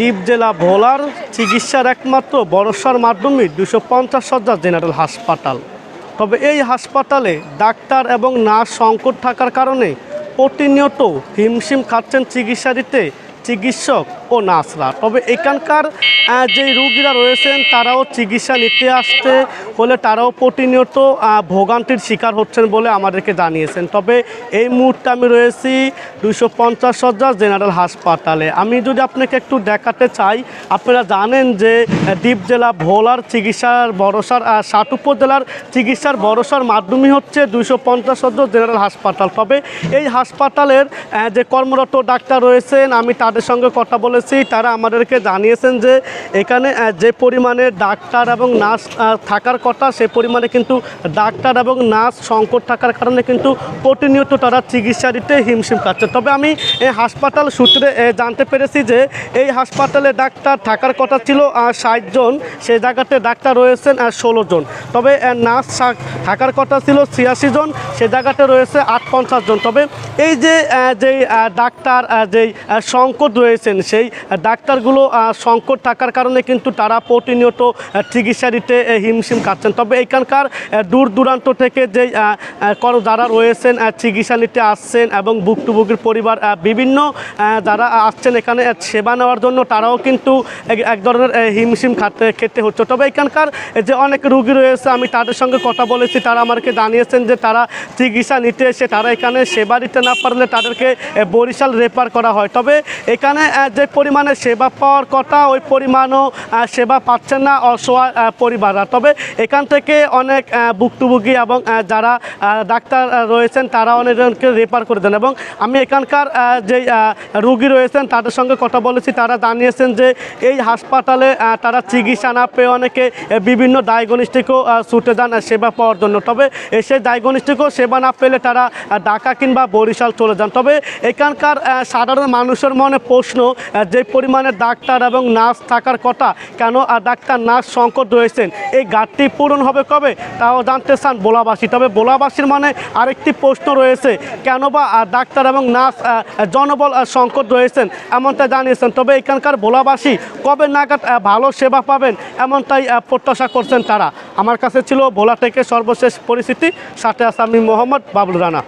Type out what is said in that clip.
দ্বীপ জেলা ভোলার চিকিৎসার একমাত্র বরসার মাধ্যমে দুশো পঞ্চাশ সজ্জা জেনারেল হাসপাতাল। তবে এই হাসপাতালে ডাক্তার এবং নার্স সংকট থাকার কারণে প্রতিনিয়ত হিমশিম খাচ্ছেন চিকিৎসা দিতে চিকিৎসক ও নার্সরা তবে এখানকার যে রুগীরা রয়েছেন তারাও চিকিৎসা নিতে আসতে হলে তারাও প্রতিনিয়ত ভোগান্তির শিকার হচ্ছেন বলে আমাদেরকে জানিয়েছেন। তবে এই মুহূর্তে আমি রয়েছি দুশো পঞ্চাশ সজ্জা জেনারেল হাসপাতালে। আমি যদি আপনাকে একটু দেখাতে চাই আপনারা জানেন যে দ্বীপ জেলা ভোলার চিকিৎসার আহ, ষাট উপজেলার চিকিৎসার ভরসার মাধ্যমই হচ্ছে দুশো পঞ্চাশ সজ্জা জেনারেল হাসপাতাল। তবে এই হাসপাতালের যে কর্মরত ডাক্তার রয়েছেন আমি তাদের সঙ্গে কথা বলেছি তারা আমাদেরকে জানিয়েছেন যে এখানে যে পরিমাণে ডাক্তার এবং নার্স থাকার কথা, সে পরিমাণে কিন্তু ডাক্তার এবং নার্স সংকট থাকার কারণে কিন্তু প্রতিনিয়ত তারা চিকিৎসা দিতে হিমশিম খাচ্ছে। তবে আমি এই হাসপাতাল সূত্রে জানতে পেরেছি যে এই হাসপাতালে ডাক্তার থাকার কথা ছিল ষাট জন সেই জায়গাতে ডাক্তার রয়েছেন ষোলো জন। তবে নার্স থাকার কথা ছিল ছিয়াশি জন, সে জায়গাতে রয়েছে আট পঞ্চাশ জন। তবে এই যে যেই ডাক্তার যেই সংকট রয়েছেন, সেই ডাক্তারগুলো সংকট থাকার কারণে কিন্তু তারা প্রতিনিয়ত চিকিৎসা দিতে হিমশিম খাচ্ছেন। তবে এখানকার দূর দূরান্ত থেকে যে যারা রয়েছেন চিকিৎসা নিতে আসছেন এবং ভুক্তভোগীর পরিবার বিভিন্ন যারা আসছেন এখানে সেবা নেওয়ার জন্য তারাও কিন্তু এক ধরনের হিমশিম খাতে, খেতে হচ্ছে। তবে এখানকার যে অনেক রুগী রয়েছে, আমি তাদের সঙ্গে কথা বলেছি, তারা আমাকে জানিয়েছেন যে তারা চিকিৎসা নিতে এসে তারা এখানে সেবা দিতে না পারলে তাদেরকে বরিশাল রেফার করা হয়। তবে এখানে যে পরিমাণে সেবা পাওয়ার কথা, ওই পরিমাণও সেবা পাচ্ছেন না অসহায় পরিবাররা। তবে এখান থেকে অনেক ভুক্তভোগী এবং যারা ডাক্তার রয়েছেন, তারা অনেকজনকে রেফার করে দেন এবং আমি এখানকার যে রুগী রয়েছেন, তাদের সঙ্গে কথা বলেছি। তারা জানিয়েছেন যে এই হাসপাতালে তারা চিকিৎসা না পেয়ে অনেকে বিভিন্ন ডায়াগনস্টিকও ছুটে যান সেবা পাওয়ার জন্য। তবে সেই ডায়াগনস্টিকও সেবা না পেলে তারা ঢাকা কিংবা বরিশাল চলে যান। তবে এখানকার সাধারণ মানুষের মনে প্রশ্ন যে পরিমাণে ডাক্তার এবং নার্স থাকার কথা, কেন আর ডাক্তার নার্স সংকট রয়েছেন? এই ঘাটতি পূরণ হবে কবে? তাও জানতে চান বোলাবাসী তবে বোলাবাসীর মানে আরেকটি প্রশ্ন রয়েছে, কেন বা ডাক্তার এবং নার্স জনবল সংকট রয়েছেন? এমনটা জানিয়েছেন। তবে এখানকার বোলাবাসী কবে নাগাদ ভালো সেবা পাবেন? এমনটাই প্রত্যাশা করছেন তারা। আমার কাছে ছিল ভোলা থেকে সর্বশেষ পরিস্থিতি সাথে আসামি মোহাম্মদ বাবুল রানা।